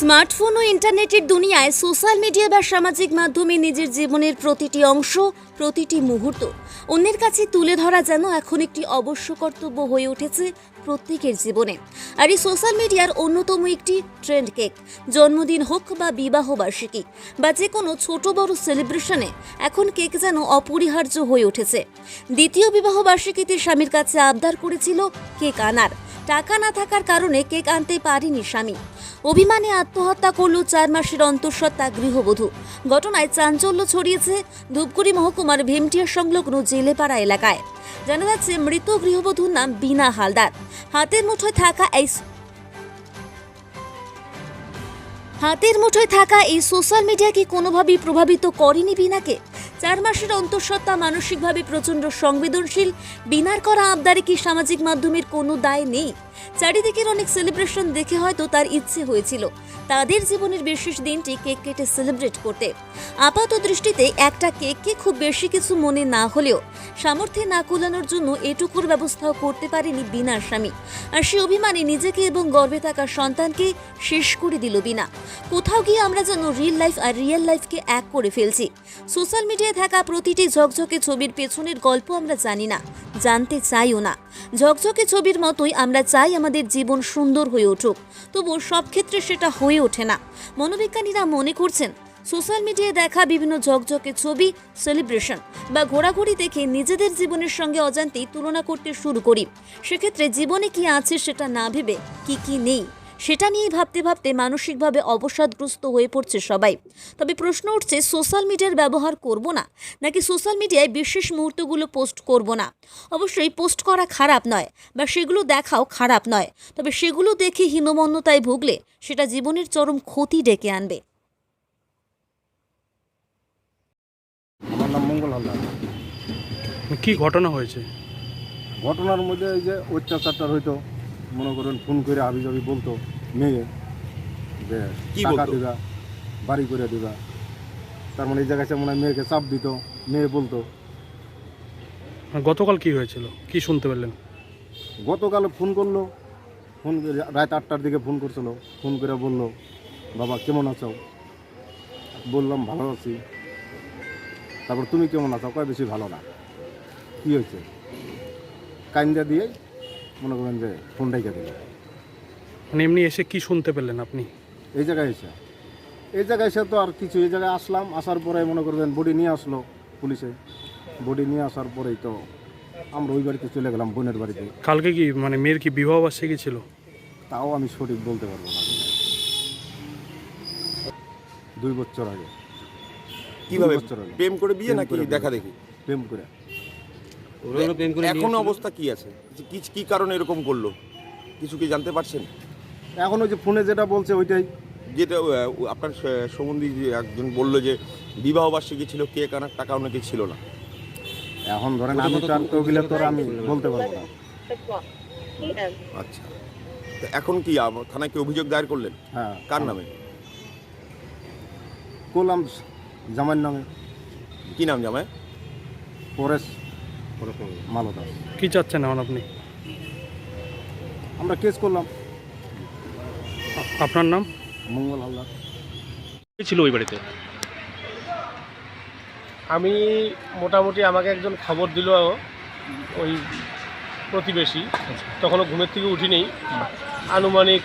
Smartphone ও ইন্টারনেটের দুনিয়ায় social media বা সামাজিক মাধ্যমে নিজের জীবনের প্রতিটি অংশ, প্রতিটি মুহূর্ত অন্যের কাছে তুলে ধরা যেন এখন একটি অবশ্য কর্তব্য হয়ে উঠেছে প্রত্যেকের জীবনে। আর এই সোশ্যাল মিডিয়ার অন্যতম একটি ট্রেন্ড কেক, জন্মদিন হোক বা বিবাহ বার্ষিকী বা যে কোনো ছোট বড় সেলিব্রেশনে এখন কেক যেন অপরিহার্য হয়ে উঠেছে। দ্বিতীয় বিবাহ বার্ষিকীতে স্বামীর কাছে আবদার করেছিল কেক আনার। টাকা না থাকার কারণে কেক আনতে পারিনি স্বামী। অভিমানে আত্মহত্যা করল চার মাসের অন্তঃসত্ত্বা গৃহবধূ। ঘটনায় চাঞ্চল্য ছড়িয়েছে ধূপগুড়ি মহকুমার ভীমটিয়া সংলগ্ন জেলেপাড়া এলাকায়। জানা যাচ্ছে, মৃত গৃহবধূর নাম বিনা হালদার। হাতের মুঠোয় থাকা এই হাতের মুঠোয় থাকা এই সোশ্যাল মিডিয়া কি কোনোভাবেই প্রভাবিত করেনি বিনাকে। চার মাসের অন্তঃসত্ত্বা মানসিকভাবে প্রচণ্ড সংবেদনশীল, বিনার করা আবদারে কি সামাজিক মাধ্যমের কোনো দায় নেই? চারিদিকের অনেক সেলিব্রেশন দেখে হয়তো তার ইচ্ছে হয়েছিল। তাদের জীবনের বিশেষ দিনটি কেক কেটে সেলিব্রেট করতে। আপাত দৃষ্টিতে একটা কেককে খুব বেশি কিছু মনে না হলেও সামর্থ্যে না কুলানোর জন্য এটুকুর ব্যবস্থাও করতে পারেনি বিনার স্বামী। আর সে অভিমানে নিজেকে এবং গর্বে থাকা সন্তানকে শেষ করে দিল বিনা। কোথাও গিয়ে আমরা যেন রিয়েল লাইফ আর রিয়েল লাইফকে এক করে ফেলছি। সোশ্যাল মিডিয়ায় থাকা প্রতিটি ঝকঝকে ছবির পেছনের গল্প আমরা জানি না, জানতে চাইও না। ঝকঝকে ছবির মতোই আমরা চাই আমাদের জীবন সুন্দর হয়ে উঠুক। তবু সব ক্ষেত্রে সেটা হয়ে ওঠে না। মনোবিজ্ঞানীরা মনে করছেন, সোশ্যাল মিডিয়ায় দেখা বিভিন্ন ঝকঝকে ছবি, সেলিব্রেশন বা ঘোরাঘুরি দেখে নিজেদের জীবনের সঙ্গে অজান্তেই তুলনা করতে শুরু করি। সেক্ষেত্রে জীবনে কি আছে সেটা না ভেবে কি কি নেই? সেটা নিয়েই ভাবতে ভাবতে মানসিকভাবে অবসাদগ্রস্ত হয়ে পড়ছে সবাই। তবে প্রশ্ন উঠছে সোশ্যাল মিডিয়ার ব্যবহার করব না? নাকি সোশ্যাল মিডিয়ায় বিশেষ মুহূর্তগুলো পোস্ট করব না? অবশ্যই পোস্ট করা খারাপ নয় বা সেগুলো দেখাও খারাপ নয়। তবে সেগুলো দেখে হীনমন্যতায় ভুগলে সেটা জীবনের চরম ক্ষতি ডেকে আনবে। আমার নাম মঙ্গল হালদার। কি ঘটনা হয়েছে? ঘটনার মধ্যে এই যে অত্যাচারটা হইতো মনে করেন ফোন করে হাবি জাবি বলতো। মেয়ে যে কি টাকা বলতো? দিবা বাড়ি করে দিবা। তার মানে এই জায়গায় সে মনে হয় মেয়েকে চাপ দিত মেয়ে বলতো। গতকাল কি হয়েছিল? কি শুনতে পারলেন গতকাল ফোন করল ফোন করে রাত আটটার দিকে ফোন করছিল ফোন করে বলল বাবা কেমন আছো? বললাম ভালো আছি। তারপর তুমি কেমন আছো? কয় বেশি ভালো না। কী হয়েছে? কাইন্দা দিয়ে মনে করেন যে ফোন ডাইকা দিল। মানে এমনি এসে কি শুনতে পেলেন আপনি? এই জায়গায় এসে। এই জায়গায় এসে তো আর কিছু এই জায়গায় আসলাম আসার পরে মনে করবেন বডি নিয়ে আসলো পুলিশে। বডি নিয়ে আসার পরেই তো আমরা ওই বাড়িতে চলে গেলাম বোনের বাড়িতে। কালকে কি মানে মেয়ের কি বিবাহ বার্ষিকী ছিল? তাও আমি সঠিক বলতে পারব না। দুই বছর আগে। কীভাবে? বছর আগে। প্রেম করে বিয়ে নাকি। দেখা দেখি? প্রেম করে। এখন অবস্থা কি আছে? কি কি কারণে এরকম করল? কিছু কি জানতে পারছেন? এখন ওই যে ফোনে যেটা বলছে ওইটাই। যেটা আপনার সম্বন্ধী যে একজন বলল যে বিবাহ বার্ষিকী ছিল কে আনার টাকা নাকি ছিল না। এখন ধরেন আমি তো আর ওগুলো তো আমি বলতে পারব না। আচ্ছা। তো এখন কি থানায় কি অভিযোগ দায়ের করলেন? হ্যাঁ। কার নামে? করলাম জামাইয়ের নামে। কি নাম জামাই? পরেশ মালদাস কি চাচ্ছেন এখন আপনি? আমরা কেস করলাম। আপনার নাম? মঙ্গল হালদার। কে ছিল ওই বাড়িতে? আমি মোটামুটি আমাকে একজন খবর দিল ওই প্রতিবেশী। তখনও ঘুমের থেকে উঠিনি। আনুমানিক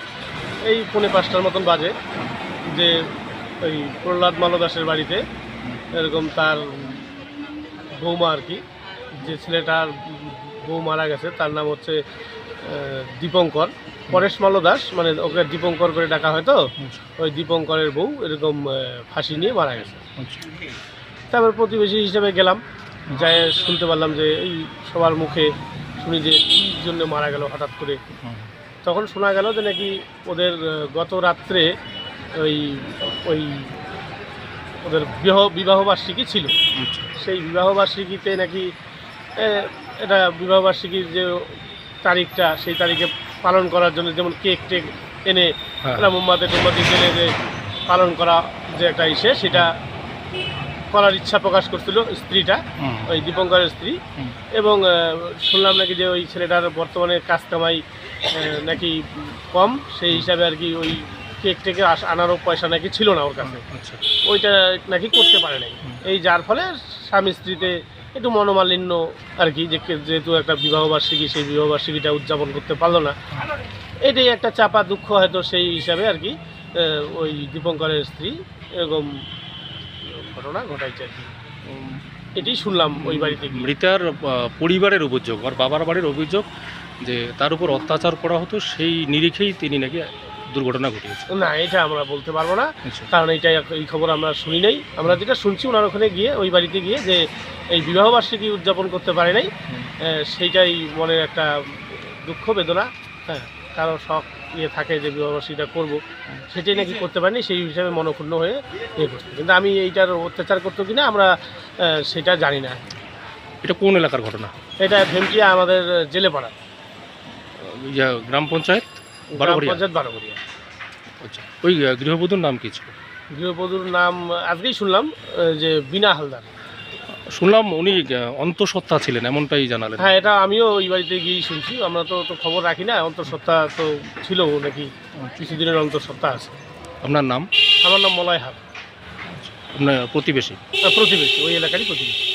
এই পৌনে পাঁচটার মতন বাজে যে ওই প্রহ্লাদ মালদাসের বাড়িতে এরকম তার বৌমা আর কি যে ছেলেটার বউ মারা গেছে তার নাম হচ্ছে দীপঙ্কর। পরেশ মাল দাস মানে ওকে দীপঙ্কর করে ডাকা হয় তো? ওই দীপঙ্করের বউ এরকম ফাঁসি নিয়ে মারা গেছে। তারপর প্রতিবেশী হিসেবে গেলাম। যাই শুনতে পারলাম যে এই সবার মুখে শুনি যে কী জন্য মারা গেল হঠাৎ করে। তখন শোনা গেল যে নাকি ওদের গত রাত্রে ওই ওই ওদের বিবাহ বিবাহবার্ষিকী ছিল। সেই বিবাহবার্ষিকীতে নাকি এটা বিবাহবার্ষিকীর যে তারিখটা সেই তারিখে পালন করার জন্য যেমন কেক টেক এনে একটা মোমবাতি টোমবাতি জেলে যে পালন করা যে একটা ইসে সেটা করার ইচ্ছা প্রকাশ করছিল স্ত্রীটা ওই দীপঙ্করের স্ত্রী। এবং শুনলাম নাকি যে ওই ছেলেটার বর্তমানে কাজ কামাই নাকি কম সেই হিসাবে আর কি ওই কেক টেকে আনারও পয়সা নাকি ছিল না ওর কাছে। আচ্ছা। ওইটা নাকি করতে পারে নাই। এই যার ফলে স্বামী স্ত্রীতে একটু মনোমালিন্য আর কি, যে যেহেতু একটা বিবাহবার্ষিকী, সেই বিবাহবার্ষিকীটা উদযাপন করতে পারল না। এটাই একটা চাপা দুঃখ হয়তো সেই হিসাবে আর কি ওই দীপঙ্করের স্ত্রী এরকম ঘটনা ঘটাইছে আর কি। এটাই শুনলাম ওই বাড়িতে মৃতার পরিবারের অভিযোগ আর বাবার বাড়ির অভিযোগ, যে তার উপর অত্যাচার করা হতো, সেই নিরিখেই তিনি নাকি দুর্ঘটনা ঘটিয়েছে। না এটা আমরা বলতে পারব না। আচ্ছা। কারণ এইটাই এক- এই খবর আমরা শুনি নাই। আমরা যেটা শুনছি ওনার ওখানে গিয়ে ওই বাড়িতে গিয়ে যে এই বিবাহবার্ষিকী উদযাপন করতে পারে নাই সেইটাই মনের একটা দুঃখ বেদনা। হ্যাঁ কারও শখ ইয়ে থাকে যে বিবাহবার্ষিকীটা করব সেটাই নাকি করতে পারিনি সেই হিসাবে মনক্ষুণ্ণ হয়ে ইয়ে করছে। কিন্তু আমি এইটার অত্যাচার করতো কিনা আমরা সেটা জানি না। এটা কোন এলাকার ঘটনা? এটা ভেমটিয়া আমাদের জেলেপাড়া ইয়া, গ্রাম পঞ্চায়েত? পঞ্চায়েত আচ্ছা ওই গৃহবধূর নাম কি ছিল? গৃহবধূর নাম আজকেই শুনলাম যে বিনা হালদার। শুনলাম উনি অন্তঃসত্ত্বা ছিলেন এমনটাই জানালেন। হ্যাঁ এটা আমিও ওই বাড়িতে গিয়েই শুনছি আমরা তো তো খবর রাখি না অন্তঃসত্ত্বা তো ছিল নাকি কিছুদিনের অন্তঃসত্ত্বা আছে। আপনার নাম? আমার নাম মলয় হাত আপনার প্রতিবেশী? প্রতিবেশী ওই এলাকারই প্রতিবেশী।